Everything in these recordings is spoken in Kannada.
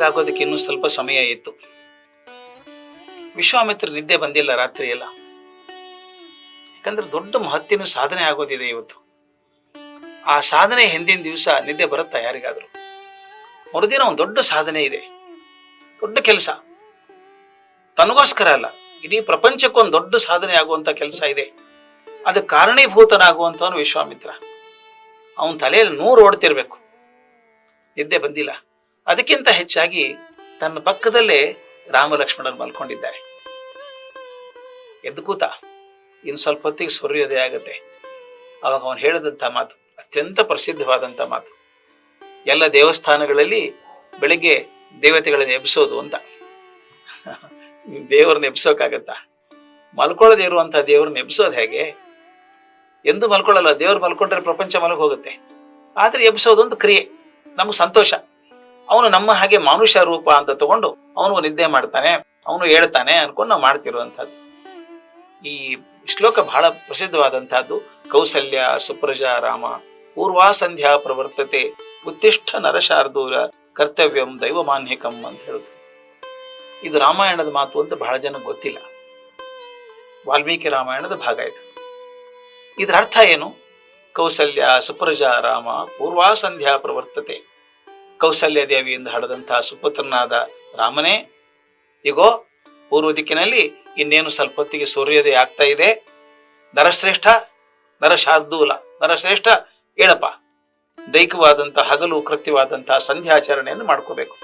ಬೆಳಗಾಗೋದಕ್ಕೆ ಇನ್ನೂ ಸ್ವಲ್ಪ ಸಮಯ ಇತ್ತು. ವಿಶ್ವಾಮಿತ್ರ ನಿದ್ದೆ ಬಂದಿಲ್ಲ ರಾತ್ರಿ ಎಲ್ಲ. ಯಾಕಂದ್ರೆ ದೊಡ್ಡ ಮಹತ್ತಿನ ಸಾಧನೆ ಆಗೋದಿದೆ ಇವತ್ತು. ಆ ಸಾಧನೆ ಹಿಂದಿನ ದಿವಸ ನಿದ್ದೆ ಬರುತ್ತಾ ಯಾರಿಗಾದ್ರು? ಮರುದಿನ ಒಂದು ದೊಡ್ಡ ಸಾಧನೆ ಇದೆ. ದೊಡ್ಡ ಕೆಲಸ. ತನಗೋಸ್ಕರ ಅಲ್ಲ, ಇಡೀ ಪ್ರಪಂಚಕ್ಕೊಂದು ದೊಡ್ಡ ಸಾಧನೆ ಆಗುವಂತ ಕೆಲಸ ಇದೆ. ಅದಕ್ಕೆ ಕಾರಣೀಭೂತನಾಗುವಂತವನು ವಿಶ್ವಾಮಿತ್ರ. ಅವನ ತಲೆಯಲ್ಲಿ ನೂರು ಓಡ್ತಿರ್ಬೇಕು. ನಿದ್ದೆ ಬಂದಿಲ್ಲ. ಅದಕ್ಕಿಂತ ಹೆಚ್ಚಾಗಿ ತನ್ನ ಪಕ್ಕದಲ್ಲೇ ರಾಮ ಲಕ್ಷ್ಮಣರು ಮಲ್ಕೊಂಡಿದ್ದಾರೆ. ಎದ್ದು ಕೂತ, ಇನ್ನು ಸ್ವಲ್ಪ ಹೊತ್ತಿಗೆ ಸೂರ್ಯೋದಯ ಆಗುತ್ತೆ. ಅವಾಗ ಅವನು ಹೇಳಿದಂಥ ಮಾತು, ಅತ್ಯಂತ ಪ್ರಸಿದ್ಧವಾದಂಥ ಮಾತು. ಎಲ್ಲ ದೇವಸ್ಥಾನಗಳಲ್ಲಿ ಬೆಳಿಗ್ಗೆ ದೇವತೆಗಳನ್ನ ಎಬ್ಸೋದು ಅಂತ. ದೇವರನ್ನ ಎಬ್ಸೋಕ್ಕಾಗತ್ತಾ ಮಲ್ಕೊಳ್ಳದೆ ಇರುವಂಥ ದೇವರನ್ನ ಎಬ್ಸೋದು ಹೇಗೆ? ಎಂದು ಮಲ್ಕೊಳ್ಳಲ್ಲ, ದೇವ್ರು ಮಲ್ಕೊಂಡ್ರೆ ಪ್ರಪಂಚ ಮಲಗಿ ಹೋಗುತ್ತೆ. ಆದ್ರೆ ಎಬ್ಸೋದು ಒಂದು ಕ್ರಿಯೆ, ನಮ್ಗೆ ಸಂತೋಷ. ಅವನು ನಮ್ಮ ಹಾಗೆ ಮನುಷ್ಯ ರೂಪ ಅಂತ ತಗೊಂಡು ಅವನು ನಿದ್ದೆ ಮಾಡ್ತಾನೆ, ಅವನು ಹೇಳ್ತಾನೆ ಅನ್ಕೊಂಡು ನಾವು ಮಾಡ್ತಿರುವಂತಹದ್ದು ಈ ಶ್ಲೋಕ ಬಹಳ ಪ್ರಸಿದ್ಧವಾದಂತಹದ್ದು ಕೌಸಲ್ಯ, ಸುಪ್ರಜಾ, ರಾಮ ಪೂರ್ವಾ ಸಂಧ್ಯಾ ಪ್ರವರ್ತತೆ, ಉತ್ತಿಷ್ಠ ನರಶಾರ್ದೂರ ಕರ್ತವ್ಯಂ ದೈವಮಾನ್ಯಕಂ ಅಂತ ಹೇಳುದು ಇದು ರಾಮಾಯಣದ ಮಾತು ಅಂತ ಬಹಳ ಜನ ಗೊತ್ತಿಲ್ಲ. ವಾಲ್ಮೀಕಿ ರಾಮಾಯಣದ ಭಾಗ ಇದು. ಇದರ ಅರ್ಥ ಏನು? ಕೌಸಲ್ಯ, ಸುಪ್ರಜಾ, ರಾಮ ಪೂರ್ವಾ ಸಂಧ್ಯಾ ಪ್ರವರ್ತತೆ. ಕೌಸಲ್ಯ ದೇವಿಯಿಂದ ಹಡದಂತಹ ಸುಪುತ್ರನಾದ ರಾಮನೇ ಈಗೋ ಪೂರ್ವ ದಿಕ್ಕಿನಲ್ಲಿ ಇನ್ನೇನು ಸ್ವಲ್ಪ ಹೊತ್ತಿಗೆ ಸೂರ್ಯೋದಯ ಆಗ್ತಾ ಇದೆ. ನರಶ್ರೇಷ್ಠ, ನರಶಾರ್ದೂಲ, ನರಶ್ರೇಷ್ಠ ಹೇಳಪ್ಪ ದೈಹಿಕವಾದಂತಹ ಹಗಲು, ಕೃತ್ಯವಾದಂತಹ ಸಂಧ್ಯಾಚರಣೆಯನ್ನು ಮಾಡ್ಕೋಬೇಕು.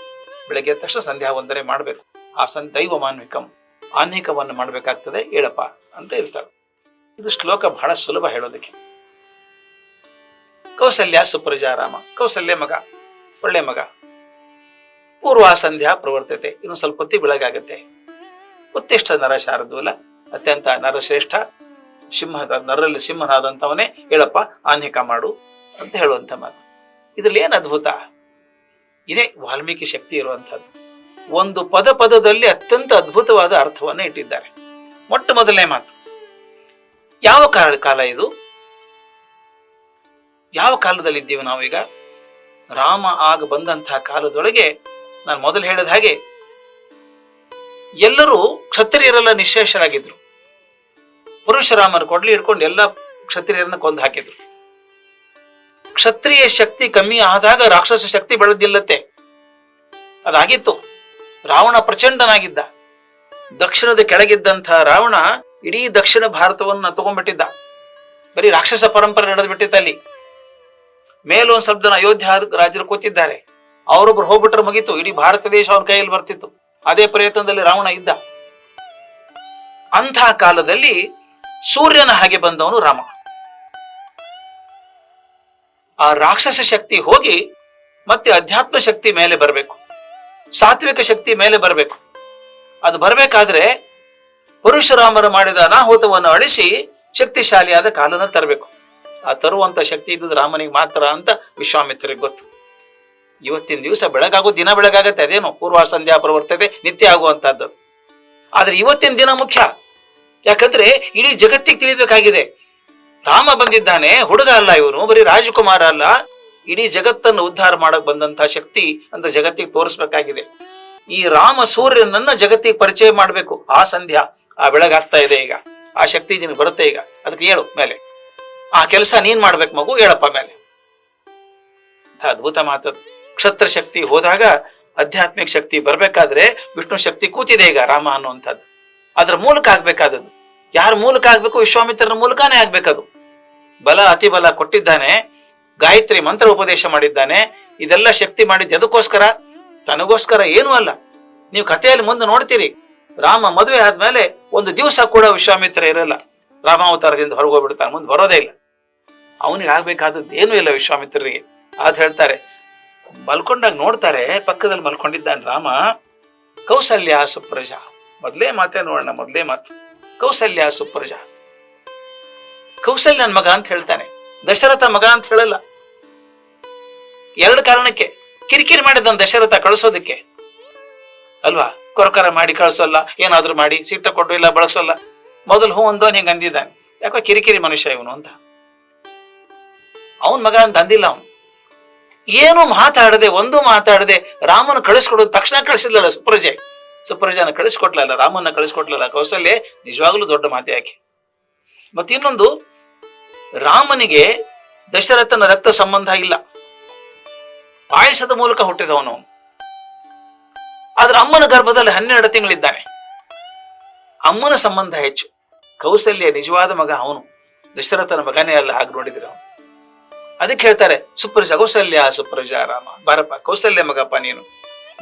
ಬೆಳಗ್ಗೆ ತಕ್ಷಣ ಸಂಧ್ಯಾ ವಂದನೆ ಮಾಡಬೇಕು. ಆ ಸನ್ ದೈವ ಮಾನ್ವಿಕಂ ಆನ್ಹಿಕವನ್ನು ಮಾಡಬೇಕಾಗ್ತದೆ ಹೇಳಪ್ಪ ಅಂತ ಇರ್ತಾಳೆ ಇದು ಶ್ಲೋಕ ಬಹಳ ಸುಲಭ ಹೇಳೋದಕ್ಕೆ. ಕೌಸಲ್ಯ ಸುಪ್ರಜಾರಾಮ. ಕೌಸಲ್ಯ ಮಗ. ಒಳ್ಳೆ ಮಗ. ಪೂರ್ವ ಸಂಧ್ಯಾ ಪ್ರವರ್ತತೆ, ಇನ್ನು ಸ್ವಲ್ಪ ಹೊತ್ತಿ ಬೆಳಗಾಗತ್ತೆ. ಉತ್ತಿಷ್ಟ ನರ ಶಾರದೂಲ ಅತ್ಯಂತ ನರಶ್ರೇಷ್ಠ, ಸಿಂಹದ ನರಲ್ಲಿ ಸಿಂಹನಾದಂಥವನೇ ಹೇಳಪ್ಪ ಆನ್ಹಿಕ ಮಾಡು ಅಂತ ಹೇಳುವಂತ ಮಾತು. ಇದ್ರಲ್ಲಿ ಏನು ಅದ್ಭುತ? ಇದೇ ವಾಲ್ಮೀಕಿ ಶಕ್ತಿ ಇರುವಂಥದ್ದು. ಒಂದು ಪದ ಪದದಲ್ಲಿ ಅತ್ಯಂತ ಅದ್ಭುತವಾದ ಅರ್ಥವನ್ನು ಇಟ್ಟಿದ್ದಾರೆ. ಮೊಟ್ಟ ಮೊದಲನೇ ಮಾತು. ಯಾವ ಕಾಲ ಕಾಲ ಇದು? ಯಾವ ಕಾಲದಲ್ಲಿ ಇದ್ದೀವಿ ನಾವೀಗ? ರಾಮ ಆಗ ಬಂದಂತಹ ಕಾಲದೊಳಗೆ ನಾನು ಮೊದಲು ಹೇಳಿದ ಹಾಗೆ ಎಲ್ಲರೂ ಕ್ಷತ್ರಿಯರೆಲ್ಲ ನಿಶೇಷರಾಗಿದ್ರು. ಪರಶುರಾಮನ ಕೊಡ್ಲಿ ಹಿಡ್ಕೊಂಡು ಎಲ್ಲ ಕ್ಷತ್ರಿಯರನ್ನ ಕೊಂದು ಹಾಕಿದ್ರು. ಕ್ಷತ್ರಿಯ ಶಕ್ತಿ ಕಮ್ಮಿ ಆದಾಗ ರಾಕ್ಷಸ ಶಕ್ತಿ ಬೆಳೆದಿಲ್ಲತ್ತೆ. ಅದಾಗಿತ್ತು. ರಾವಣ ಪ್ರಚಂಡನಾಗಿದ್ದ. ದಕ್ಷಿಣದ ಕೆಳಗಿದ್ದಂತಹ ರಾವಣ ಇಡೀ ದಕ್ಷಿಣ ಭಾರತವನ್ನ ತಗೊಂಡ್ಬಿಟ್ಟಿದ್ದ. ಬರೀ ರಾಕ್ಷಸ ಪರಂಪರೆ ನಡೆದ್ಬಿಟ್ಟಿತ್ತು ಅಲ್ಲಿ ಮೇಲೊಂದ್ ಸ್ವಲ್ಪ ಜನ ಅಯೋಧ್ಯ ರಾಜರು ಕೂತಿದ್ದಾರೆ. ಅವರೊಬ್ರು ಹೋಗ್ಬಿಟ್ರೆ ಮುಗಿತು. ಇಡೀ ಭಾರತ ದೇಶ ಅವ್ರ ಕೈಯಲ್ಲಿ ಬರ್ತಿತ್ತು. ಅದೇ ಪ್ರಯತ್ನದಲ್ಲಿ ರಾವಣ ಇದ್ದ. ಅಂತಹ ಕಾಲದಲ್ಲಿ ಸೂರ್ಯನ ಹಾಗೆ ಬಂದವನು ರಾಮ. ಆ ರಾಕ್ಷಸ ಶಕ್ತಿ ಹೋಗಿ ಮತ್ತೆ ಅಧ್ಯಾತ್ಮ ಶಕ್ತಿ ಮೇಲೆ ಬರಬೇಕು. ಸಾತ್ವಿಕ ಶಕ್ತಿ ಮೇಲೆ ಬರಬೇಕು. ಅದು ಬರಬೇಕಾದ್ರೆ ಪರಶುರಾಮರು ಮಾಡಿದ ಅನಾಹುತವನ್ನು ಅಳಿಸಿ ಶಕ್ತಿಶಾಲಿಯಾದ ಕಾಲನ ತರಬೇಕು. ಆ ತರುವಂತ ಶಕ್ತಿ ಇದ್ದದ್ದು ರಾಮನಿಗೆ ಮಾತ್ರ ಅಂತ ವಿಶ್ವಾಮಿತ್ರರಿಗೆ ಗೊತ್ತು. ಇವತ್ತಿನ ದಿವಸ ಬೆಳಗಾಗೋ ದಿನ ಬೆಳಗಾಗತ್ತೆ, ಅದೇನು ಪೂರ್ವ ಸಂಧ್ಯಾ ಪ್ರವರ್ತತೆ, ನಿತ್ಯ ಆಗುವಂತಹದ್ದು. ಆದ್ರೆ ಇವತ್ತಿನ ದಿನ ಮುಖ್ಯ. ಯಾಕಂದ್ರೆ ಇಡೀ ಜಗತ್ತಿಗೆ ತಿಳಿಬೇಕಾಗಿದೆ. ರಾಮ ಬಂದಿದ್ದಾನೆ, ಹುಡುಗ ಅಲ್ಲ ಇವನು, ಬರೀ ರಾಜಕುಮಾರ ಅಲ್ಲ. ಇಡೀ ಜಗತ್ತನ್ನು ಉದ್ಧಾರ ಮಾಡಕ್ ಬಂದಂತ ಶಕ್ತಿ ಅಂತ ಜಗತ್ತಿಗೆ ತೋರಿಸ್ಬೇಕಾಗಿದೆ. ಈ ರಾಮ ಸೂರ್ಯನನ್ನ ಜಗತ್ತಿಗೆ ಪರಿಚಯ ಮಾಡಬೇಕು, ಆ ಸಂಧ್ಯಾ, ಆ ಬೆಳಗಾಗ್ತಾ ಇದೆ ಈಗ. ಆ ಶಕ್ತಿ ನಿನಗೆ ಬರುತ್ತೆ ಈಗ. ಅದಕ್ಕೆ ಹೇಳು, ಮೇಲೆ. ಆ ಕೆಲಸ ನೀನ್ ಮಾಡ್ಬೇಕು ಮಗು, ಹೇಳಪ್ಪ ಮೇಲೆ. ಅದ್ಭುತ ಮಾತು. ಕ್ಷತ್ರ ಶಕ್ತಿ ಹೋದಾಗ ಆಧ್ಯಾತ್ಮಿಕ ಶಕ್ತಿ ಬರ್ಬೇಕಾದ್ರೆ ವಿಷ್ಣು ಶಕ್ತಿ ಕೂತಿದೆ ಈಗ ರಾಮ ಅನ್ನುವಂಥದ್ದು. ಅದ್ರ ಮೂಲಕ ಆಗ್ಬೇಕಾದದ್ದು. ಯಾರ ಮೂಲಕ ಆಗ್ಬೇಕು? ವಿಶ್ವಾಮಿತ್ರನ ಮೂಲಕನೇ ಆಗ್ಬೇಕದು. ಬಲ, ಅತಿ ಬಲ ಕೊಟ್ಟಿದ್ದಾನೆ. ಗಾಯತ್ರಿ ಮಂತ್ರ ಉಪದೇಶ ಮಾಡಿದ್ದಾನೆ. ಇದೆಲ್ಲ ಶಕ್ತಿ ಮಾಡಿದ್ದು ಎದಕ್ಕೋಸ್ಕರ? ತನಗೋಸ್ಕರ ಏನೂ ಅಲ್ಲ. ನೀವು ಕಥೆಯಲ್ಲಿ ಮುಂದೆ ನೋಡ್ತೀರಿ. ರಾಮ ಮದುವೆ ಆದ್ಮೇಲೆ ಒಂದು ದಿವಸ ಕೂಡ ವಿಶ್ವಾಮಿತ್ರ ಇರಲ್ಲ. ರಾಮಾವತಾರದಿಂದ ಹೊರಗೆ ಹೋಗ್ಬಿಡ್ತಾನೆ ಮುಂದೆ ಬರೋದೇ ಇಲ್ಲ. ಅವನಿಗೆ ಆಗ್ಬೇಕಾದದ್ದು ಏನೂ ಇಲ್ಲ ವಿಶ್ವಾಮಿತ್ರರಿಗೆ. ಅದ್ ಹೇಳ್ತಾರೆ, ಮಲ್ಕೊಂಡಾಗ ನೋಡ್ತಾರೆ, ಪಕ್ಕದಲ್ಲಿ ಮಲ್ಕೊಂಡಿದ್ದಾನೆ ರಾಮ. ಕೌಸಲ್ಯ ಸುಪ್ರಜ. ಮೊದ್ಲೇ ಮಾತೇ ನೋಡೋಣ, ಮೊದ್ಲೇ ಮಾತು. ಕೌಸಲ್ಯ ಸುಪ್ರಜಾ. ಕೌಸಲ್ಯನ ಮಗ ಅಂತ ಹೇಳ್ತಾನೆ. ದಶರಥ ಮಗ ಅಂತ ಹೇಳಲ್ಲ. ಎರಡು ಕಾರಣಕ್ಕೆ. ಕಿರಿಕಿರಿ ಮಾಡಿದ್ದಾನೆ ದಶರಥ ಕಳಿಸೋದಕ್ಕೆ. ಅಲ್ವಾ? ಕೊರಕರ ಮಾಡಿ ಕಳಿಸೋಲ್ಲ, ಏನಾದ್ರೂ ಮಾಡಿ, ಸಿಟ್ಟ ಕೊಟ್ಟು ಇಲ್ಲ, ಬಳಸೋಲ್ಲ. ಮೊದಲು ಹೂ ಅಂದವನ್ ಹಿಂಗ ಅಂದಿದ್ದ ಯಾಕೋ ಕಿರಿಕಿರಿ ಮನುಷ್ಯ ಇವನು ಅಂತ. ಅವನ್ ಮಗ ಅಂತ ಅಂದಿಲ್ಲ ಅವನು. ಏನು ಮಾತಾಡದೆ, ಒಂದು ಮಾತಾಡದೆ ರಾಮನ ಕಳಿಸ್ಕೊಡೋದು ತಕ್ಷಣ ಕಳಿಸಿದ್ಲಲ್ಲ ಸುಪ್ರಜೆ. ಸುಪ್ರಜನ ಕಳಿಸ್ಕೊಟ್ಲಲ್ಲ ರಾಮನ ಕಳಿಸ್ಕೊಟ್ಲಲ್ಲ, ಕೌಸಲ್ಯ ನಿಜವಾಗ್ಲೂ ದೊಡ್ಡ ಮಾತೆ ಯಾಕೆ ಮತ್ತೆ ಇನ್ನೊಂದು, ರಾಮನಿಗೆ ದಶರಥನ ರಕ್ತ ಸಂಬಂಧ ಇಲ್ಲ. ಪಾಯಸದ ಮೂಲಕ ಹುಟ್ಟಿದವನು ಆದ್ರೆ ಅಮ್ಮನ ಗರ್ಭದಲ್ಲಿ ಹನ್ನೆರಡು ತಿಂಗಳಿದ್ದಾನೆ. ಅಮ್ಮನ ಸಂಬಂಧ ಹೆಚ್ಚು. ಕೌಸಲ್ಯ ನಿಜವಾದ ಮಗ ಅವನು. ದಶರಥನ ಮಗನೇ ಅಲ್ಲ, ಹಾಗೆ ನೋಡಿದ್ರೆ ಅವನು. ಅದಕ್ಕೆ ಹೇಳ್ತಾರೆ, ಸುಪ್ರಜ, ಕೌಸಲ್ಯ, ಸುಪ್ರಜ, ರಾಮ, ಬಾರಪ್ಪ, ಕೌಸಲ್ಯ ಮಗಪ್ಪ ನೀನು.